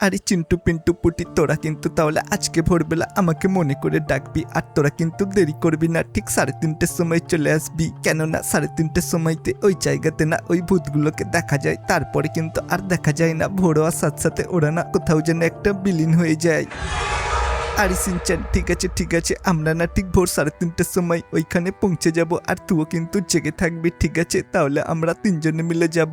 আরে চিন্টু পিন্টু পুটি, তোরা কিন্তু তাহলে আজকে ভোরবেলা আমাকে মনে করে ডাকবি, আর তোরা কিন্তু দেরি করবি না। ঠিক সাড়ে তিনটের সময় চলে আসবি, কেননা সাড়ে তিনটের সময়তে ওই জায়গাতে না ওই ভূতগুলোকে দেখা যায়। তারপরে কিন্তু আর দেখা যায় না ভোর হওয়ার সাথে সাথে ওরা না কোথাও যেন একটা বিলীন হয়ে যায়। আরে সিনচান, ঠিক আছে ঠিক আছে, আমরা না ঠিক ভোর সাড়ে তিনটের সময় ওইখানে পৌঁছে যাব, আর তুও কিন্তু জেগে থাকবি, ঠিক আছে? তাহলে আমরা তিনজনে মিলে যাব।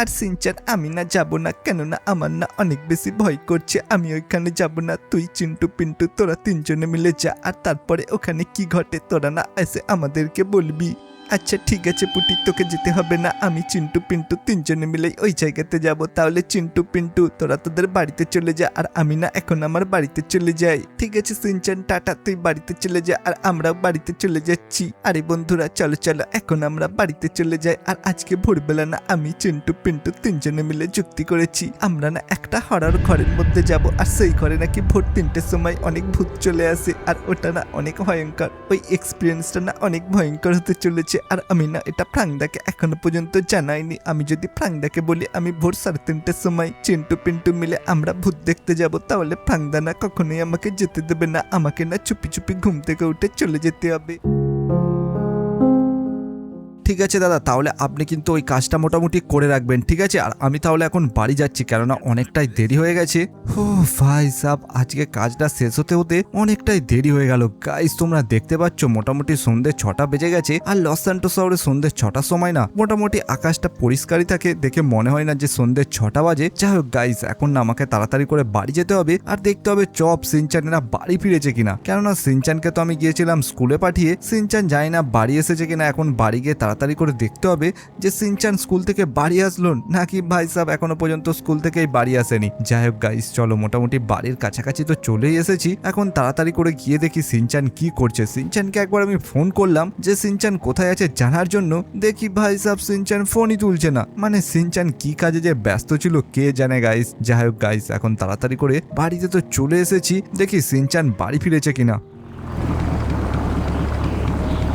আর সিনচান আমি না যাব না, কেননা আমার না অনেক বেশি ভয় করছে। আমি ওইখানে যাব না, তুই চিন্টু পিন্টু, তোরা তিনজনে মিলে যা, আর তারপরে ওখানে কি ঘটে তোরা না এসে আমাদেরকে বলবি। আচ্ছা ঠিক আছে পুটি, তোকে যেতে হবে না। আমি চিন্টু, পিন্টু তিনজনে মিলে ওই জায়গাতে যাব। তাহলে চিন্টু, পিন্টু, তোরা তোদের বাড়িতে চলে যা, আর আমি না এখন আমার বাড়িতে চলে যাই। ঠিক আছে সিনচান, টাটা, তুই বাড়িতে চলে যা, আর আমরাও বাড়িতে চলে যাচ্ছি। আরে বন্ধুরা, চলো চলো, এখন আমরা বাড়িতে চলে যাই। আর আজকে ভোরবেলা না আমি চিন্টু, পিন্টু তিনজনে মিলে যুক্তি করেছি। আমরা না একটা হরার ঘরের মধ্যে যাব, আর সেই ঘরে নাকি ভোর তিনটের সময় অনেক ভূত চলে আসে, আর ওটা না অনেক ভয়ঙ্কর। ওই এক্সপিরিয়েন্সটা না অনেক ভয়ঙ্কর হতে চলেছে। আর আমি না, এটা ফ্রাংদাকে এখনও পর্যন্ত জানাইনি। আমি যদি ফ্রাংদাকে বলি, আমি ভোর সাড়ে তিনটের সময় চিন্টু পিন্টু মিলে আমরা ভূত দেখতে যাব, তাহলে ফ্রাংদা না কখনোই আমাকে যেতে দেবে না। আমাকে না চুপি চুপি ঘুম থেকে উঠে চলে যেতে হবে। ঠিক আছে দাদা, তাহলে আপনি কিন্তু ওই কাজটা মোটামুটি করে রাখবেন, ঠিক আছে? আর আমি তাহলে এখন বাড়ি যাচ্ছি, কেননা অনেকটাই দেরি হয়ে গেছে। ও ভাই সাব, আজকে কাজটা শেষ হতে হতে অনেকটাই দেরি হয়ে গেল। গাইস তোমরা দেখতে পাচ্ছ মোটামুটি সন্ধ্যে ছটা বেজে গেছে, আর লস স্যান্টো শহরে সন্ধ্যে ছটার সময় না, মোটামুটি আকাশটা পরিষ্কারই থাকে, দেখে মনে হয় না যে সন্ধ্যে ছটা বাজে। যাই হোক গাইস এখন না আমাকে তাড়াতাড়ি করে বাড়ি যেতে হবে, আর দেখতে হবে চপ সিনচানেরা বাড়ি ফিরেছে কিনা। কেননা সিনচানকে তো আমি গিয়েছিলাম স্কুলে পাঠিয়ে, সিনচান জানি না বাড়ি এসেছে কিনা, এখন বাড়ি গিয়ে তাড়াতাড়ি করে দেখতে হবে যে সিনচান স্কুল থেকে বাড়ি আসলো নাকি ভাই সাহেব এখনও পর্যন্ত স্কুল থেকেই বাড়ি আসেনি। যাই হোক গাইস চলো মোটামুটি বাড়ির কাছাকাছি তো চলেই এসেছি। এখন তাড়াতাড়ি করে গিয়ে দেখি সিনচান কি করছে। সিনচানকে একবার আমি ফোন করলাম যে সিনচান কোথায় আছে জানার জন্য। দেখি ভাই সাহেব সিনচান ফোনই তুলছে না। মানে সিনচান কি কাজে যে ব্যস্ত ছিল কে জানে গাইস যাই হোক গাইস এখন তাড়াতাড়ি করে বাড়িতে তো চলে এসেছি। দেখি সিনচান বাড়ি ফিরেছে কিনা।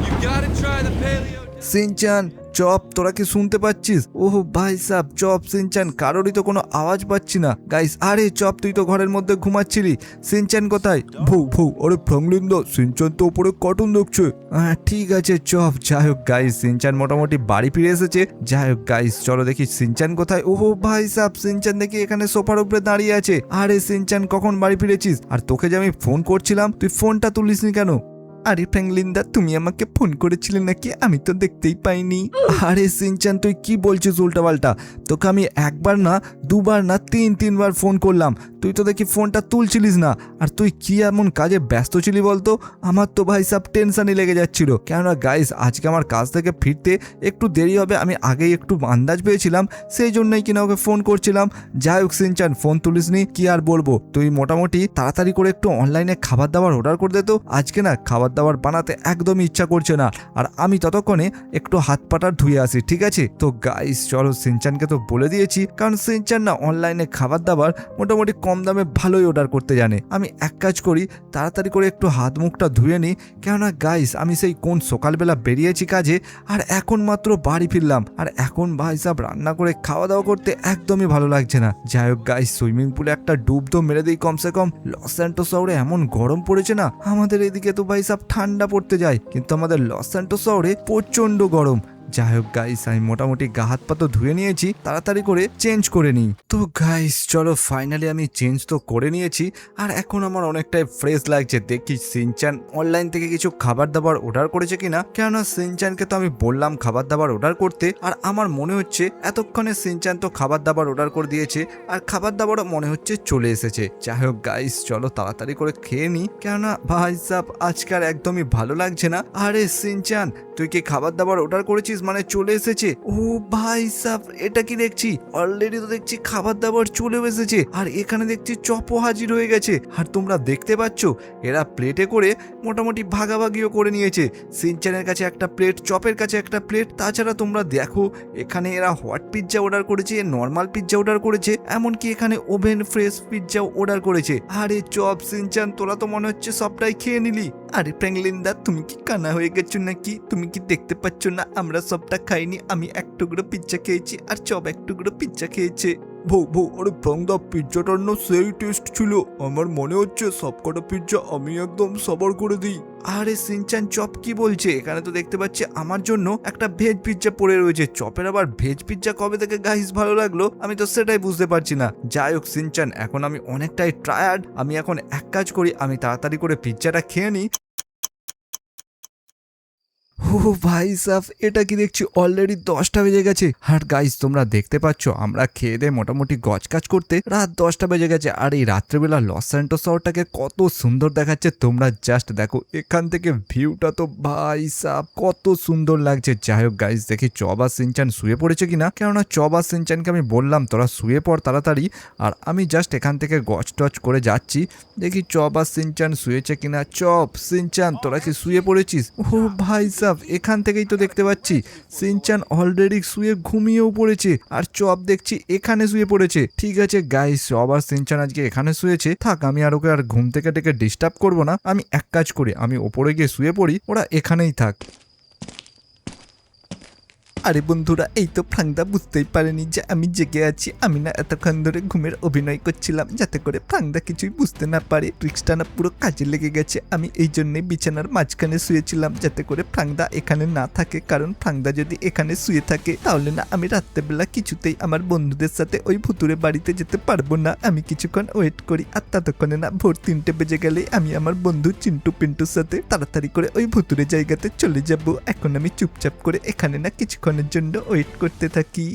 You gotta try the paleo. Shinchan, chop, তোরা কি শুনতে পাচ্ছিস? ওহ ভাই সাহ চপ, সিনচান, কারোরই তো কোনো আওয়াজ পাচ্ছি না। গাইস আরে চপ, তুই তো ঘরের মধ্যে ঘুমাচ্ছিলি। সিনচান কোথায়? ভৌ ভৌ আরে ফ্রাঙ্কলিন দা, সিনচান তো উপরে কটন দেখছে। হ্যাঁ ঠিক আছে, চপ, যাই হোক গাইস সিনচান মোটামুটি বাড়ি ফিরে এসেছে। যাই হোক গাইস চলো দেখি সিনচান কোথায়। ওহ ভাই সাহ সিনচান দেখি এখানে সোফার উপরে দাঁড়িয়ে আছে। আরে সিনচান, কখন বাড়ি ফিরেছিস? আর তোকে যে আমি ফোন করছিলাম, তুই ফোনটা তুলিসনি কেন? আরে ফ্র্যাঙ্কলিনদা তুমি আমাকে ফোন করেছিলে নাকি? আমি তো দেখতেই পাইনি। আরে সিনচান, তুই কি বলছিস উল্টাপাল্টা? তোকে আমি একবার না, দুবার না, তিন, তিনবার ফোন করলাম। তুই তো দেখি ফোনটা তুলছিলিস না। আর তুই কি এমন কাজে ব্যস্ত ছিলি বলতো? আমার তো ভাই সব টেনশনই লেগে যাচ্ছিল। কেননা গাইস আজকে আমার কাজ থেকে ফিরতে একটু দেরি হবে। আমি আগেই একটু আন্দাজ পেয়েছিলাম, সেই জন্যই কিনা ওকে ফোন করছিলাম। যাই হোক সিনচান, ফোন তুলিসনি, কি আর বলব? তুই মোটামুটি তাড়াতাড়ি করে একটু অনলাইনে খাবার দাবার অর্ডার করে দে তো। আজকে না, খাবার দাবার বানাতে একদমই ইচ্ছা করছে না। আর আমি ততক্ষণে একটু হাত পাটা ধুয়ে আসি, ঠিক আছে? তো গাইস চলো সিনচানকে তো বলে দিয়েছি, কারণ সিনচান না অনলাইনে খাবার দাবার মোটামুটি কম দামে ভালোই অর্ডার করতে জানে। আমি এক কাজ করি, তাড়াতাড়ি করে একটু হাত মুখটা ধুয়ে নিই, কেননা গাইস আমি সেই কোন সকালবেলা বেরিয়েছি কাজে, আর এখন মাত্র বাড়ি ফিরলাম। আর এখন ভাই সাহেব রান্না করে খাওয়া দাওয়া করতে একদমই ভালো লাগছে না। যাই হোক গাইস সুইমিং পুলে একটা ডুব তো মেরে দিই কমসে কম। লস অ্যান্টো শহরে এমন গরম পড়েছে না, আমাদের এদিকে তো ভাই সাহেব ঠান্ডা পড়তে যায়। কিন্তু আমাদের লস অ্যান্টো শহরে প্রচণ্ড গরম। যাই হোক গাইস আমি মোটামুটি গা হাত পা তো ধুয়ে নিয়েছি, তাড়াতাড়ি করে চেঞ্জ করে নিই। তো গাইস চলো ফাইনালি আমি চেঞ্জ তো করে নিয়েছি, আর এখন আমার অনেকটাই ফ্রেশ লাগছে। দেখি সিনচান অনলাইন থেকে কিছু খাবার দাবার অর্ডার করেছে কিনা? কেননা সিনচানকে তো আমি বললাম খাবার দাবার অর্ডার করতে, আর আমার মনে হচ্ছে এতক্ষণে সিনচান তো খাবার দাবার অর্ডার করে দিয়েছে, আর খাবার দাবারও মনে হচ্ছে চলে এসেছে। যাই হোক গাইস চলো তাড়াতাড়ি করে খেয়ে নিই। কেননা ভাই সাহ আজকাল একদমই ভালো লাগছে না। আরে সিনচান, তুই কি খাবার দাবার অর্ডার করেছিস মানে চলে এসেছে। ও ভাই সাহ এটা কি দেখছি? অলরেডি তো দেখছি খাবার দাবার চলে এসেছে। আর এখানে দেখছি চপও হাজির হয়ে গেছে। আর তোমরা দেখতে পাচ্ছ, এরা প্লেটে করে মোটামুটি ভাগাভাগিও করে নিয়েছে। সিনচানের কাছে একটা প্লেট, চপের কাছে একটা প্লেট, তাছাড়া তোমরা দেখো, এখানে এরা হট পিৎজা অর্ডার করেছে নর্মাল পিৎজা অর্ডার করেছে, এমনকি এখানে ওভেন ফ্রেশ পিৎজাও অর্ডার করেছে। আরে চপ সিনচান তোরা তো মনে হচ্ছে সবটাই খেয়ে নিলি। আরে ফ্র্যাঙ্কলিনদা তুমি কি কানা হয়ে গেছো নাকি? তুমি কি দেখতে পাচ্ছ না? আমরা সবটা খাইনি, আমি এক টুকরো পিৎজা খেয়েছি আর চপ এক টুকরো পিৎজা খেয়েছে। বউ বউ, আরে প্রাংদা পিৎজাটার না সেই টেস্ট ছিল। আমার মনে হচ্ছে সবকটা পিজ্জা আমি একদম সবার করে দিই। আরে সিনচান চপ কি বলছে? এখানে তো দেখতে পাচ্ছি আমার জন্য একটা ভেজ পিজ্জা পড়ে রয়েছে। চপের আবার ভেজ পিজ্জা কবে থেকে গাইস ভালো লাগল? আমি তো সেটাই বুঝতে পারছি না। যাই হোক সিনচান, এখন আমি অনেকটাই টায়ার্ড আমি এখন এক কাজ করি, আমি তাড়াতাড়ি করে পিৎজাটা খেয়ে নিই। ও ভাই সাফ, এটা কি দেখছি? অলরেডি দশটা বেজে গেছে। আর গাইস তোমরা দেখতে পাচ্ছ, আমরা খেয়ে দিয়ে মোটামুটি গজ কাজ করতে রাত দশটা বেজে গেছে। আর এই রাত্রেবেলা লস স্যান্টোস শহরটাকে কত সুন্দর দেখাচ্ছে, তোমরা জাস্ট দেখো। এখান থেকে ভিউটা তো ভাই সাফ, কত সুন্দর লাগছে। যাই হোক গাইস দেখি চবা সিনচান শুয়ে পড়েছে কিনা? কেননা চবা সিনচানকে আমি বললাম, তোরা শুয়ে পড় তাড়াতাড়ি। আর আমি জাস্ট এখান থেকে গজ টচ করে যাচ্ছি। দেখি আর সিনচান শুয়েছে কিনা? চপ সিনচান, তোরা কি শুয়ে পড়েছিস? ও ভাই সাহ এখান থেকেই তো দেখতে পাচ্ছি সিনচান অলরেডি শুয়ে ঘুমিয়েও পড়েছে আর চপ দেখছি এখানে শুয়ে পড়েছে। ঠিক আছে গাইস আবার সিনচান আজকে এখানে শুয়েছে। থাক, আমি আর ওকে আর ঘুম থেকে ডেকে ডিস্টার্ব করব না। আমি এক কাজ করি, আমি ওপরে গিয়ে শুয়ে পড়ি, ওরা এখানেই থাক। আরে বন্ধুরা, এই তো ফ্রাংদা বুঝতেই পারেনি যে আমি জেগে আছি। আমি না এতক্ষণ ধরে ঘুমের অভিনয় করছিলাম যাতে করে ফ্রাংদা কিছুই বুঝতে না পারে। ট্রিক্সটা না পুরো কাজে লেগে গেছে। আমি এই জন্যই বিছানার মাঝখানে শুয়েছিলাম যাতে করে ফ্রাংদা এখানে না থাকে। কারণ ফ্রাংদা যদি এখানে শুয়ে থাকে, তাহলে না আমি রাত্রেবেলা কিছুতেই আমার বন্ধুদের সাথে ওই ভুতুরে বাড়িতে যেতে পারব না। আমি কিছুক্ষণ ওয়েট করি আর ততক্ষণে না ভোর তিনটে বেজে গেলেই আমি আমার বন্ধু চিন্টু পিন্টুর সাথে তাড়াতাড়ি করে ওই ভুতুরে জায়গাতে চলে যাব। এখন আমি চুপচাপ করে এখানে না কিছুক্ষণের জন্য ওয়েট করতে থাকি।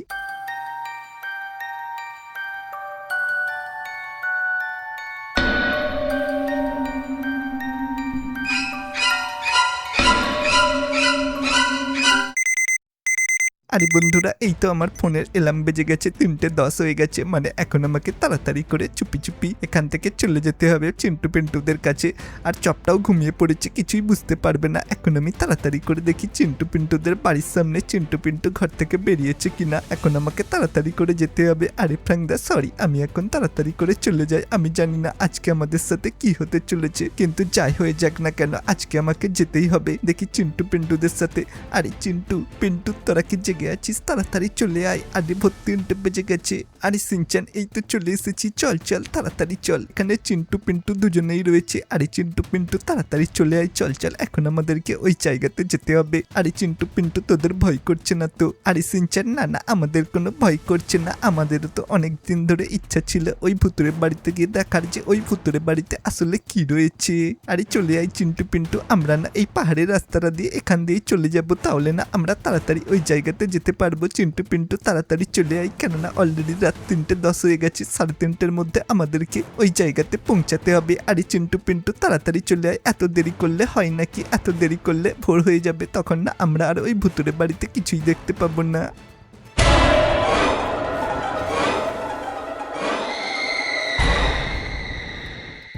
আরে বন্ধুরা, এই তো আমার ফোনের এলার্ম বেজে গেছে, তিনটে দশ হয়ে গেছে। মানে এখন আমাকে তাড়াতাড়ি করে চুপি চুপি এখান থেকে চলে যেতে হবে চিন্টু পিন্টুদের কাছে। আর চপটাও ঘুমিয়ে পড়েছে, কিছুই বুঝতে পারবে না। এখন আমি তাড়াতাড়ি করে দেখি চিন্টু পিন্টুদের বাড়ির সামনে চিন্টু পিন্টু ঘর থেকে বেরিয়েছে কিনা। এখন আমাকে তাড়াতাড়ি করে যেতে হবে। আরে ফ্রাংদা সরি আমি এখন তাড়াতাড়ি করে চলে যাই। আমি জানি না আজকে আমাদের সাথে কি হতে চলেছে, কিন্তু যাই হয়ে যাক না কেন, আজকে আমাকে যেতেই হবে। দেখি চিন্টু পিন্টুদের সাথে। আরে চিন্টু, পিন্টু, তোরা কি জেগে আছিস তাড়াতাড়ি চলে আয় আরে ভোর তিনটে বেজে গেছে আরে সিনচান এই তো চলে এসেছি চল চল তাড়াতাড়ি চল এখানে চিন্টু পিন্টু দুজনেই রয়েছে আরে চিন্টু পিন্টু তাড়াতাড়ি চলে আয় চল চল এখন আমাদেরকে ওই জায়গাতে যেতে হবে আরে চিন্টু পিন্টু তোদের ভয় করছে না তো আরে সিনচান না না আমাদের কোনো ভয় করছে না আমাদেরও তো অনেক দিন ধরে ইচ্ছা ছিল ওই ভুতুরে বাড়িতে গিয়ে দেখার যে ওই ভুতুরে বাড়িতে আসলে কি রয়েছে আরে চলে আয় চিন্টু পিন্টু আমরা না এই পাহাড়ের রাস্তাটা দিয়ে এখান দিয়ে চলে যাব তাহলে না আমরা তাড়াতাড়ি ওই জায়গাতে যেতে পারব, চিন্টু পিন্টু তাড়াতাড়ি চলে আয়। কেননা অলরেডি রাত তিনটে দশ হয়ে গেছে, সাড়ে তিনটের মধ্যে আমাদেরকে ওই জায়গাতে পৌঁছাতে হবে। আরে চিন্টু পিন্টু, তাড়াতাড়ি চলে আয়। এত দেরি করলে হয় নাকি? এত দেরি করলে ভোর হয়ে যাবে, তখন না আমরা আর ওই ভুতুরে বাড়িতে কিছুই দেখতে পাবো না।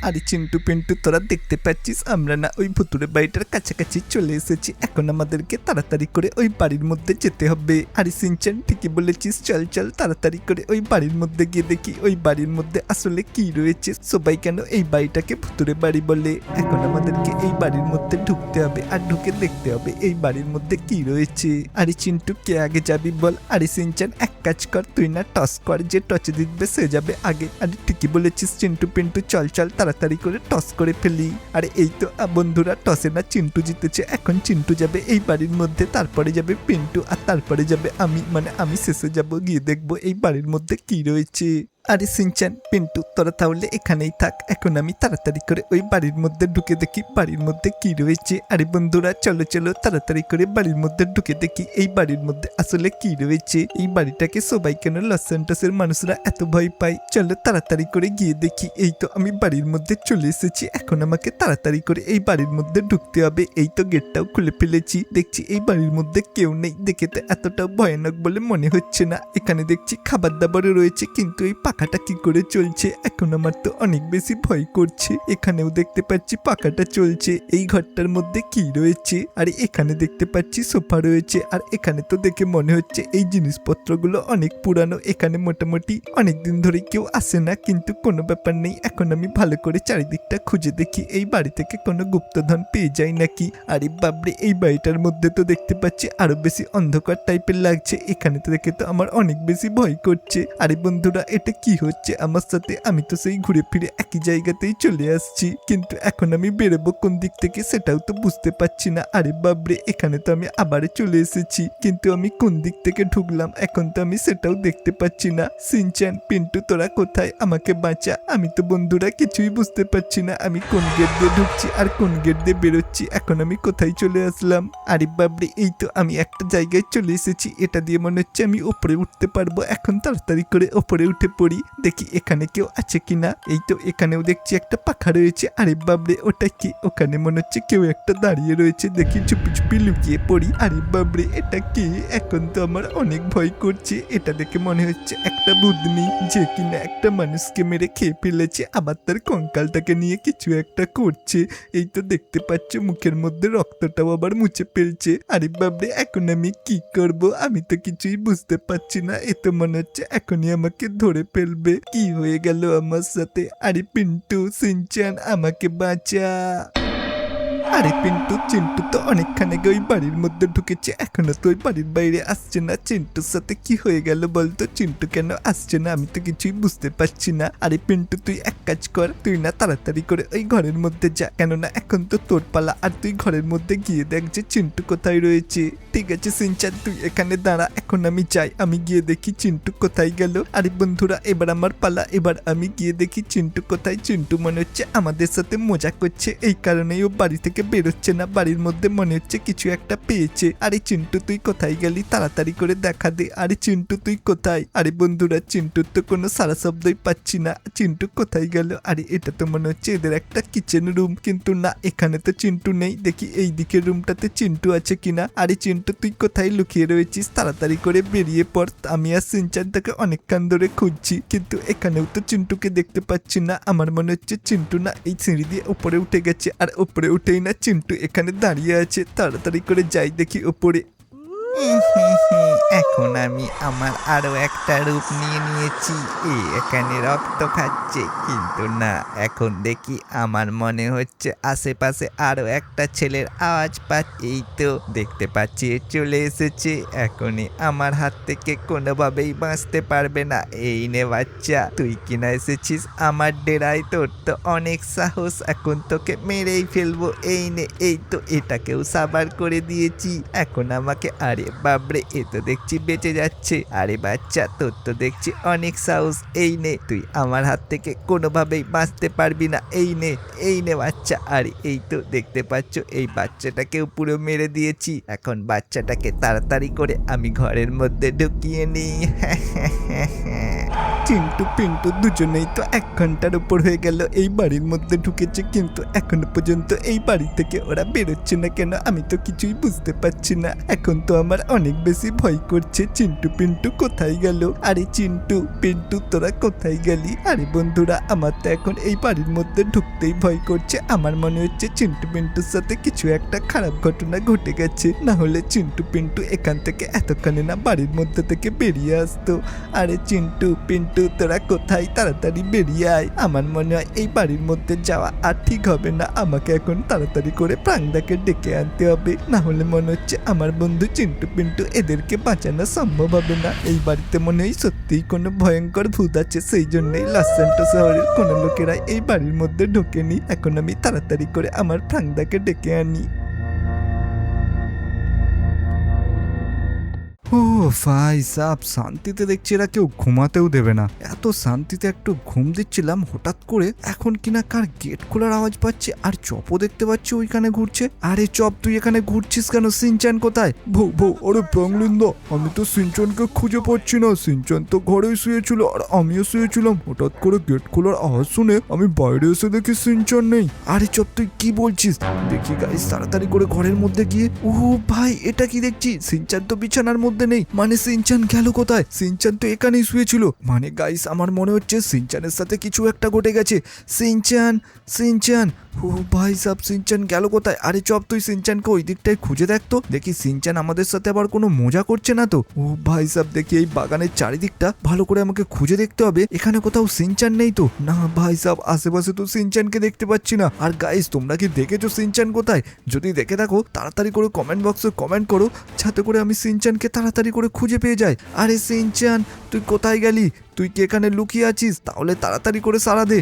আরে চিন্টু পিন্টু, তোরা দেখতে পাচ্ছিস, আমরা না ওই ভুতুরে বাড়িটার কাছাকাছি চলে এসেছি। এখন আমাদেরকে তাড়াতাড়ি করে ওই বাড়ির মধ্যে যেতে হবে। আরে সিনচান, ঠিকই বলেছিস, চল চল, তাড়াতাড়ি করে ওই বাড়ির মধ্যে গিয়ে দেখি, ওই বাড়ির মধ্যে আসলে কি রয়েছে? সবাই কেন এই বাড়িটাকে ভুতুরে বাড়ি বলে? এখন আমাদেরকে এই বাড়ির মধ্যে ঢুকতে হবে আর ঢুকে দেখতে হবে এই বাড়ির মধ্যে কি রয়েছে। আরে চিন্টু, কে আগে যাবি বল? আরে সিনচান, এক কাজ কর, তুই না টস কর, যে টচে দিবে সে যাবে আগে। আরে ঠিকই বলেছিস, চিন্টু পিন্টু, চল চল, তাড়াতাড়ি করে টস করে ফেলি। আর, এই তো বন্ধুরা, টসে না চিন্টু জিতেছে। এখন চিন্টু যাবে এই বাড়ির মধ্যে, তারপরে যাবে পিন্টু, আর তারপরে যাবে আমি। মানে আমি শেষে যাব, গিয়ে দেখব এই বাড়ির মধ্যে কি রয়েছে। আরে সিনচান, পিন্টু, তোরা তাহলে এখানেই থাক। এখন আমি তাড়াতাড়ি করে ওই বাড়ির মধ্যে ঢুকে দেখি, বাড়ির মধ্যে কি রয়েছে। আরে বন্ধুরা, চলো চলো, তাড়াতাড়ি করে বাড়ির মধ্যে ঢুকে দেখি, এই বাড়ির মধ্যে আসলে কি রয়েছে? এই বাড়িটাকে সবাই কেন লস মানুষরা এত ভয় পায়? চলো, তাড়াতাড়ি করে গিয়ে দেখি, এই তো আমি বাড়ির মধ্যে চলে এসেছি, এখন আমাকে তাড়াতাড়ি করে এই বাড়ির মধ্যে ঢুকতে হবে। এই তো গেটটাও খুলে ফেলেছি, দেখছি এই বাড়ির মধ্যে কেউ নেই, দেখে তো এতটাও ভয়ানক বলে মনে হচ্ছে না। এখানে দেখছি খাবার দাবারও রয়েছে, কিন্তু এই পাকা পাখাটা কি করে চলছে? এখন আমার তো অনেক বেশি ভয় করছে। এখানেও দেখতে পাচ্ছি পাখাটা চলছে। এই ঘরটার মধ্যে কি রয়েছে? আর এখানে দেখতে পাচ্ছি সোফা রয়েছে। আর এখানে তো দেখে মনে হচ্ছে এই জিনিসপত্রগুলো অনেক পুরানো। এখানে মোটামুটি অনেক দিন ধরে কেউ আসে না। কিন্তু কোনো ব্যাপার নেই। এখন আমি ভালো করে চারিদিকটা খুঁজে দেখি। এই বাড়ি থেকে কোনো গুপ্তধন পেয়ে যাই নাকি? আরে বাবরে এই বাড়িটার মধ্যে তো দেখতে পাচ্ছি আরও বেশি অন্ধকার টাইপের লাগছে। এখানে তো দেখে তো আমার অনেক বেশি ভয় করছে। আরে বন্ধুরা, এটা কি হচ্ছে আমার সাথে? আমি তো সেই ঘুরে ফিরে একই জায়গাতেই চলে আসছি। কিন্তু এখন আমি বেরোবো কোন দিক থেকে সেটাও তো বুঝতে পারছি না। আরে বাবরে এখানে তো আমি আবার চলে এসেছি। কিন্তু আমি কোন দিক থেকে ঢুকলাম? এখন তো আমি সেটাও দেখতে পাচ্ছি না। সিনচান পিন্টু, তোরা কোথায়? আমাকে বাঁচা। আমি তো বন্ধুরা, কিছুই বুঝতে পারছি না। আমি কোন গেট দিয়ে ঢুকছি আর কোন গেট দিয়ে বেরোচ্ছি? এখন আমি কোথায় চলে আসলাম? আরে বাবরে এই তো আমি একটা জায়গায় চলে এসেছি। এটা দিয়ে মনে হচ্ছে আমি ওপরে উঠতে পারব। এখন তাড়াতাড়ি করে ওপরে উঠে পড়ি। দেখি এখানে কেউ আছে কিনা। এই তো এখানেও দেখছি একটা পাখা রয়েছে। আরে বাবরে ওটা কি? ওখানে মনে হচ্ছে কেউ একটা দাঁড়িয়ে রয়েছে। দেখি চুপি চুপি লুকিয়ে পড়ি। আরে বাবরে এটা কি? এখন তো আমার অনেক ভয় করছে। এটা দেখে মনে হচ্ছে একটা বুদনি যে কিনা একটা মানুষকে মেরে খেয়ে ফেলেছে। আবার তার কঙ্কালটাকে নিয়ে কিছু একটা করছে। এই তো দেখতে পাচ্ছ, মুখের মধ্যে রক্তটাও আবার মুছে ফেলছে। আরে বাবরে এখন আমি কি করব? আমি তো কিছুই বুঝতে পারছি না। এ তো মনে হচ্ছে এখনই আমাকে ধরে ফেলবে। কি হয়ে গেল আমার সাথে? আরে পিন্টু সিনচান আমাকে বাঁচা। আরে পিন্টু, চিন্টু তো অনেকখানে আগে ওই বাড়ির মধ্যে ঢুকেছে। এখনও তো ওই বাড়ির বাইরে আসছে না। চিন্টুর সাথে কি হয়ে গেল বলতো? চিন্টু কেন আসছে না? আমি তো কিছুই বুঝতে পারছি না। আরে পিন্টু, তুই এক কাজ কর। তুই না তাড়াতাড়ি করে ওই ঘরের মধ্যে যা। কেননা এখন তো তোর পালা। আর তুই ঘরের মধ্যে গিয়ে দেখ যে চিন্টু কোথায় রয়েছে। ঠিক আছে সিনচান তুই এখানে দাঁড়া। এখন আমি যাই। আমি গিয়ে দেখি চিন্টু কোথায় গেল। আরে বন্ধুরা, এবার আমার পালা। এবার আমি গিয়ে দেখি চিন্টু কোথায়। চিন্টু মনে হচ্ছে আমাদের সাথে মজা করছে। এই কারণেই ও বাড়ি থেকে বেরোচ্ছে না, বাড়ির মধ্যে মনে হচ্ছে কিছু একটা পেয়েছে। আরে চিন্টু, তুই কোথায় গেলি? তাড়াতাড়ি করে দেখা দে। আরে চিন্টু, তুই কোথায়? আরে বন্ধুরা, চিন্টুর তো কোনো সারা শব্দই পাচ্ছি না। চিন্টু কোথায় গেল? আরে এটা তো মনে হচ্ছে এদের একটা কিচেন রুম কিন্তু না, এখানে তো চিন্টু নেই। দেখি এই দিকের রুমটাতে চিন্টু আছে কিনা। আরে চিন্টু, তুই কোথায় লুকিয়ে রয়েছিস? তাড়াতাড়ি করে বেরিয়ে পড়। আমি আর সিনচান তাকে অনেকক্ষণ ধরে খুঁজছি। কিন্তু এখানেও তো চিন্টুকে দেখতে পাচ্ছি না। আমার মনে হচ্ছে চিন্টু না, এই সিঁড়ি দিয়ে উপরে উঠে গেছে। আর উপরে উঠেই না চিন্টু এখানে দাঁড়িয়ে আছে তাড়াতাড়ি করে যাই দেখি উপরে এখন আমি আমার আরও একটা রূপ নিয়ে নিয়েছি। এ এখানে রক্ত খাচ্ছে, কিন্তু না, এখন দেখি আমার মনে হচ্ছে আশেপাশে আরও একটা ছেলের আওয়াজ পাচ্ছি এই তো দেখতে পাচ্ছি চলে এসেছে। এখনই আমার হাত থেকে কোনোভাবেই বাঁচতে পারবে না। এই নে বাচ্চা, তুই কিনা এসেছিস আমার ডেরায় তোর তো অনেক সাহস, এখন তোকে মেরেই ফেলব। এই নে, এই তো এটাকেও সাবার করে দিয়েছি। এখন আমাকে আরে বাবরে এ তো দেখছি বেঁচে যাচ্ছে। আরে বাচ্চা, তোর তো দেখছি অনেক সাহস। এই নে, তুই আমার হাত থেকে কোনোভাবেই বাঁচতে পারবি না। এই নে এই নে বাচ্চা। আরে, এই তো দেখতে পাচ্ছ, এই বাচ্চাটাকেও পুরো মেরে দিয়েছি। এখন বাচ্চাটাকে তাড়াতাড়ি করে আমি ঘরের মধ্যে ঢুকিয়ে নিই। চিন্টু পিন্টু দুজনেই তো এক ঘণ্টার উপর হয়ে গেল। এই বাড়ির মধ্যে ঢুকেছে কিন্তু এখনও পর্যন্ত এই বাড়ি থেকে ওরা বেরোচ্ছে না কেন আমি তো কিছুই বুঝতে পারছি না। এখন তো আমার অনেক বেশি ভয় করছে। চিন্টু পিন্টু কোথায় গেল? আরে চিন্টু, পিন্টু তোরা কোথায় গেলি? আরে বন্ধুরা, আমার তো এখন এই বাড়ির মধ্যে ঢুকতেই ভয় করছে। আমার মনে হচ্ছে চিন্টু পিন্টুর সাথে কিছু একটা খারাপ ঘটনা ঘটে গেছে। না হলে চিন্টু পিন্টু এখান থেকে এতক্ষণে না বাড়ির মধ্যে থেকে বেরিয়ে আসতো। আরে চিন্টু, পিন্টু তোরা কোথায় তাড়াতাড়ি বেরিয়ে আয়। আমার মনে হয় এই বাড়ির মধ্যে যাওয়া আর ঠিক হবে না। আমাকে এখন তাড়াতাড়ি করে প্রাংদাকে ডেকে আনতে হবে। না হলে মনে হচ্ছে আমার বন্ধু চিন্টু পিন্টু এদেরকে বাঁচানো সম্ভব হবে না। এই বাড়িতে মনে হয় সত্যিই কোনো ভয়ঙ্কর ভূত আছে। সেই জন্যই লাসেন্টো শহরের কোনো লোকেরা এই বাড়ির মধ্যে ঢোকেনি। এখন আমি তাড়াতাড়ি করে আমার প্রাংদাকে ডেকে আনি। ও, ভাই সাপ শান্তিতে দেখছি এরা কেউ ঘুমাতেও দেবে না। এত শান্তিতে একটু ঘুম দিচ্ছিলাম, হঠাৎ করে এখন কিনা কার গেট খোলার আওয়াজ পাচ্ছে, আর চপও দেখতে পাচ্ছি ওইখানে ঘুরছে। আরে চপ, তুই এখানে ঘুরছিস কেন? সিনচান কোথায়? বউ বউ আরে প্রাংলিন্দ, আমি তো সিনচানকে খুঁজে পাচ্ছি না। সিনচান তো ঘরেই শুয়েছিল, আর আমিও শুয়েছিলাম। হঠাৎ করে গেট খোলার আওয়াজ শুনে আমি বাইরে এসে দেখি সিনচান নেই। আরে চপ, তুই কি বলছিস? দেখি গাইস তাড়াতাড়ি করে ঘরের মধ্যে গিয়ে, ও ভাই, এটা কি দেখছি? সিনচান তো বিছানার মধ্যে মধ্যে নেই। মানে সিনচান গেল কোথায়? সিনচান তো এখানেই শুয়েছিল। মানে গাইস আমার মনে হচ্ছে সিনচানের সাথে কিছু একটা ঘটে গেছে। Shinchan Shinchan. ও ভাই সাব, সিনচান গেল কোথায়? আরে চপ, তুই সিনচানকে ওই দিকটায় খুঁজে দেখতো দেখি সিনচান আমাদের সাথে আবার কোনো মজা করছে না তো। ও ভাই সাব, দেখি এই বাগানের চারিদিকটা ভালো করে আমাকে খুঁজে দেখতে হবে। এখানে কোথাও সিনচান নেই তো। না ভাই সাব, আশেপাশে তো সিনচানকে দেখতে পাচ্ছি না। আর গাইস তোমরা কি দেখেছ সিনচান কোথায়? যদি দেখে থাকো, তাড়াতাড়ি করে কমেন্ট বক্সে কমেন্ট করো। যাতে করে আমি সিনচানকে তাড়াতাড়ি করে খুঁজে পেয়ে যায়। আরে সিনচান, তুই কোথায় গেলি? তুই কি এখানে লুকিয়ে আছিস? তাহলে তাড়াতাড়ি করে সারা দে।